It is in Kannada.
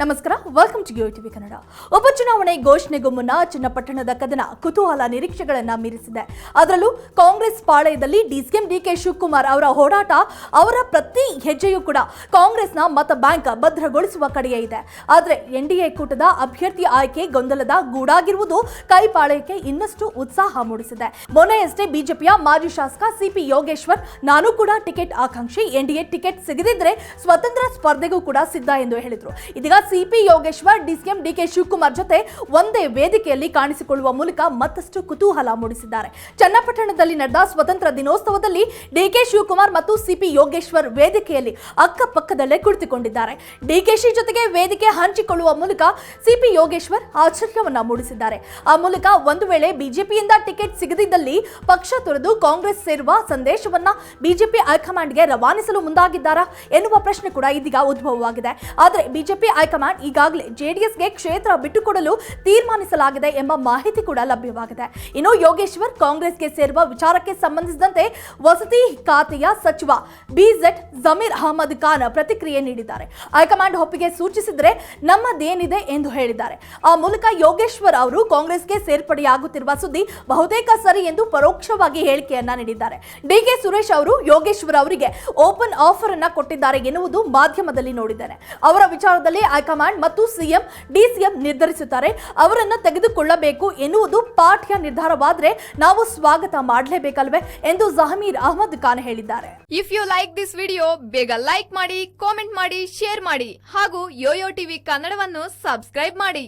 ನಮಸ್ಕಾರ ವೆಲ್ಕಮ್ ಟು ಟಿವಿ ಕನ್ನಡ. ಉಪಚುನಾವಣೆ ಘೋಷಣೆಗೂ ಮುನ್ನ ಚನ್ನಪಟ್ಟಣದ ಕದನ ಕುತೂಹಲ ನಿರೀಕ್ಷೆಗಳನ್ನು ಮೀರಿಸಿದೆ. ಅದರಲ್ಲೂ ಕಾಂಗ್ರೆಸ್ ಪಾಳೆಯದಲ್ಲಿ ಡಿಸಿಎಂ ಡಿಕೆ ಶಿವಕುಮಾರ್ ಅವರ ಹೋರಾಟ, ಅವರ ಪ್ರತಿ ಹೆಜ್ಜೆಯೂ ಕೂಡ ಕಾಂಗ್ರೆಸ್ನ ಮತ ಬ್ಯಾಂಕ್ ಭದ್ರಗೊಳಿಸುವ ಕಡೆಯೇ ಇದೆ. ಆದರೆ ಎನ್ಡಿಎ ಕೂಟದ ಅಭ್ಯರ್ಥಿ ಆಯ್ಕೆ ಗೊಂದಲದ ಗೂಡಾಗಿರುವುದು ಕೈ ಪಾಳಯಕ್ಕೆ ಇನ್ನಷ್ಟು ಉತ್ಸಾಹ ಮೂಡಿಸಿದೆ. ಮೊನ್ನೆಯಷ್ಟೇ ಬಿಜೆಪಿಯ ಮಾಜಿ ಶಾಸಕ ಸಿಪಿ ಯೋಗೇಶ್ವರ್, ನಾನು ಕೂಡ ಟಿಕೆಟ್ ಆಕಾಂಕ್ಷಿ ಎನ್ಡಿಎ ಟಿಕೆಟ್ ಸಿಗದಿದ್ರೆ ಸ್ವತಂತ್ರ ಸ್ಪರ್ಧೆಗೂ ಕೂಡ ಸಿದ್ಧ ಎಂದು ಹೇಳಿದರು. ಇದೀಗ CP Yogeshwar, DCM DK Shivakumar ಜೊತೆ ಒಂದೇ ವೇದಿಕೆಯಲ್ಲಿ ಕಾಣಿಸಿಕೊಳ್ಳುವ ಮೂಲಕ ಮತ್ತಷ್ಟು ಕುತೂಹಲ ಮೂಡಿಸಿದ್ದಾರೆ. ಚನ್ನಪಟ್ಟಣದಲ್ಲಿ ನಡೆದ ಸ್ವತಂತ್ರ ದಿನೋತ್ಸವದಲ್ಲಿ ಡಿಕೆ ಶಿವಕುಮಾರ್ ಮತ್ತು ಸಿಪಿ ಯೋಗೇಶ್ವರ್ ವೇದಿಕೆಯಲ್ಲಿ ಅಕ್ಕಪಕ್ಕದಲ್ಲೇ ಕುಳಿತುಕೊಂಡಿದ್ದಾರೆ. ಡಿಕೆಶಿ ಜೊತೆಗೆ ವೇದಿಕೆ ಹಂಚಿಕೊಳ್ಳುವ ಮೂಲಕ ಸಿಪಿ ಯೋಗೇಶ್ವರ್ ಆಶ್ಚರ್ಯವನ್ನ ಮೂಡಿಸಿದ್ದಾರೆ. ಆ ಮೂಲಕ ಒಂದು ವೇಳೆ ಬಿಜೆಪಿಯಿಂದ ಟಿಕೆಟ್ ಸಿಗದಿದ್ದಲ್ಲಿ ಪಕ್ಷ ತೊರೆದು ಕಾಂಗ್ರೆಸ್ ಸೇರುವ ಸಂದೇಶವನ್ನ ಬಿಜೆಪಿ ಹೈಕಮಾಂಡ್ಗೆ ರವಾನಿಸಲು ಮುಂದಾಗಿದ್ದಾರಾ ಎನ್ನುವ ಪ್ರಶ್ನೆ ಕೂಡ ಇದೀಗ ಉದ್ಭವವಾಗಿದೆ. ಆದರೆ ಬಿಜೆಪಿ ಹೈಕಮಾಂಡ್ ಈಗಾಗಲೇ ಜೆಡಿಎಸ್ಗೆ ಕ್ಷೇತ್ರ ಬಿಟ್ಟುಕೊಡಲು ತೀರ್ಮಾನಿಸಲಾಗಿದೆ ಎಂಬ ಮಾಹಿತಿ ಕೂಡ ಲಭ್ಯವಾಗಿದೆ. ಇನ್ನು ಯೋಗೇಶ್ವರ್ ಕಾಂಗ್ರೆಸ್ಗೆ ಸೇರುವ ವಿಚಾರಕ್ಕೆ ಸಂಬಂಧಿಸಿದಂತೆ ವಸತಿ ಖಾತೆಯ ಸಚಿವ ಬಿಜೆಟ್ ಜಮೀರ್ ಅಹಮದ್ ಖಾನ್ ಪ್ರತಿಕ್ರಿಯೆ ನೀಡಿದ್ದಾರೆ. ಹೈಕಮಾಂಡ್ ಒಪ್ಪಿಗೆ ಸೂಚಿಸಿದರೆ ನಮ್ಮದೇನಿದೆ ಎಂದು ಹೇಳಿದ್ದಾರೆ. ಆ ಮೂಲಕ ಯೋಗೇಶ್ವರ್ ಅವರು ಕಾಂಗ್ರೆಸ್ಗೆ ಸೇರ್ಪಡೆಯಾಗುತ್ತಿರುವ ಸುದ್ದಿ ಬಹುತೇಕ ಸರಿ ಎಂದು ಪರೋಕ್ಷವಾಗಿ ಹೇಳಿಕೆಯನ್ನ ನೀಡಿದ್ದಾರೆ. ಡಿಕೆ ಸುರೇಶ್ ಅವರು ಯೋಗೇಶ್ವರ್ ಅವರಿಗೆ ಓಪನ್ ಆಫರ್ ಅನ್ನ ಕೊಟ್ಟಿದ್ದಾರೆ ಎನ್ನುವುದು ಮಾಧ್ಯಮದಲ್ಲಿ ನೋಡಿದ್ದಾರೆ ಅವರ ವಿಚಾರದಲ್ಲಿ ಹೈಕಮಾಂಡ್ ಮತ್ತು ಸಿಎಂ ಡಿಸಿಎಂ ನಿರ್ಧರಿಸುತ್ತಾರೆ. ಅವರನ್ನು ತೆಗೆದುಕೊಳ್ಳಬೇಕು ಎನ್ನುವುದು ಪಾಠ್ಯ ನಿರ್ಧಾರವಾದರೆ ನಾವು ಸ್ವಾಗತ ಮಾಡಲೇಬೇಕಲ್ವೇ ಎಂದು ಜಹಮೀರ್ ಅಹಮದ್ ಖಾನ್ ಹೇಳಿದ್ದಾರೆ. If you like this video ಬೇಗ ಲೈಕ್ ಮಾಡಿ ಕಾಮೆಂಟ್ ಮಾಡಿ ಶೇರ್ ಮಾಡಿ ಹಾಗೂ ಯೋಯೋ ಟಿವಿ ಕನ್ನಡವನ್ನು ಸಬ್ಸ್ಕ್ರೈಬ್ ಮಾಡಿ.